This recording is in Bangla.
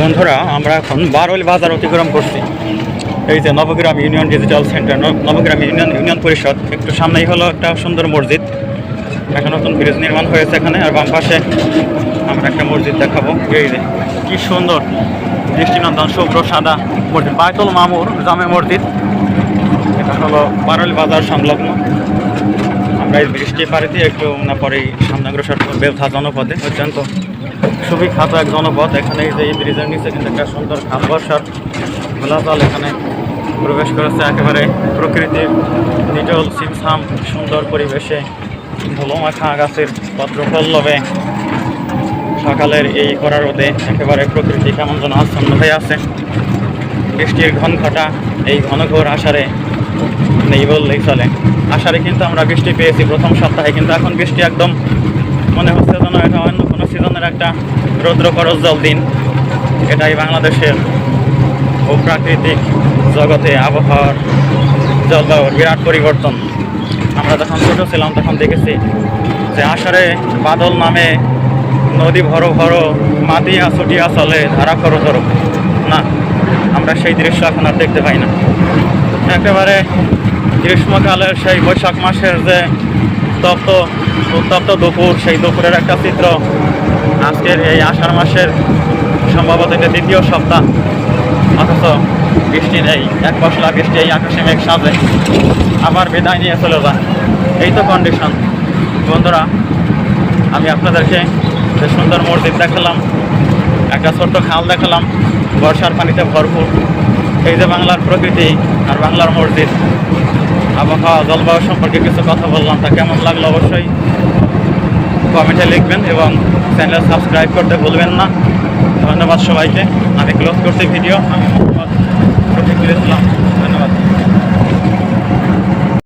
বন্ধুরা, আমরা এখন বারোল বাজার অতিক্রম করছি। এই যে Nabagram union digital centre Nabagram union union পরিষদ, একটু সামনেই হলো একটা সুন্দর মসজিদ। একটা নতুন ব্রিজ নির্মাণ হয়েছে এখানে, আর বাম পাশে আমরা একটা মসজিদ দেখাবো। এই যে, কি সুন্দর দৃষ্টিনন্দন, শুভ্র, সাদা মসজিদ, বায়তুল মামুর জামে মসজিদ। এটা হলো বারোল বাজার সংলগ্ন। আমরা এই বৃষ্টি পাড়িতে একটু না পরেই সামনে অগ্রসর বেলথা জনপদে। অত্যন্ত খুবই খ্যাত এক জনপদ। এখানে এই যে এই ব্রিজের নিচে কিন্তু একটা সুন্দর বর্ষার খোলা এখানে প্রবেশ করেছে একেবারে প্রকৃতির নিটল, সিমসাম, সুন্দর পরিবেশে ধুলো মাখা গাছের পত্র পল্লবে সকালের এই করার রোদে একেবারে প্রকৃতি কেমন যেন আচ্ছন্ন হয়ে আছে। বৃষ্টির ঘন ঘটা এই ঘন ঘোর আষাঢ়ে নেই বললেই চলে। আষাঢ়ে কিন্তু আমরা বৃষ্টি পেয়েছি প্রথম সপ্তাহে, কিন্তু এখন বৃষ্টি একদম মনে হচ্ছে যেন এটা অন্য সিজনের একটা রৌদ্র করজ্জল দিন। এটাই বাংলাদেশের ও প্রাকৃতিক জগতে আবহাওয়ার জলবায়ুর বিরাট পরিবর্তন। আমরা যখন ছোটো ছিলাম, তখন দেখেছি যে আষাঢ়ে বাদল নামে নদী ভরো ভরো মাতিয়া ছুটিয়া চলে ধারা করো ধরো না, আমরা সেই দৃশ্য এখন আর দেখতে পাই না। একেবারে গ্রীষ্মকালের সেই বৈশাখ মাসের যে তপ্ত, উত্তপ্ত দুপুর, সেই দুপুরের একটা চিত্র আজকের এই আষাঢ় মাসের সম্ভবত এটা দ্বিতীয় সপ্তাহ। অথচ বৃষ্টি নেই এক পশলা বৃষ্টি এই আকাশে মেঘ সাজে। আবার বিদায় নিয়ে চলে যায়। এই তো কন্ডিশন বন্ধুরা, আমি আপনাদেরকে যে সুন্দর মসজিদ দেখালাম, একটা ছোট্ট খাল দেখালাম, বর্ষার পানিতে ভরপুর। এই যে বাংলার প্রকৃতি আর বাংলার মসজিদ, আবহাওয়া, জলবায়ু সম্পর্কে কিছু কথা বললাম, তা কেমন লাগল অবশ্যই? কমেন্টে লিখবেন এবং চ্যানেল সাবস্ক্রাইব করতে ভুলবেন না। ধন্যবাদ সবাইকে। আমি ক্লোজ করছি ভিডিও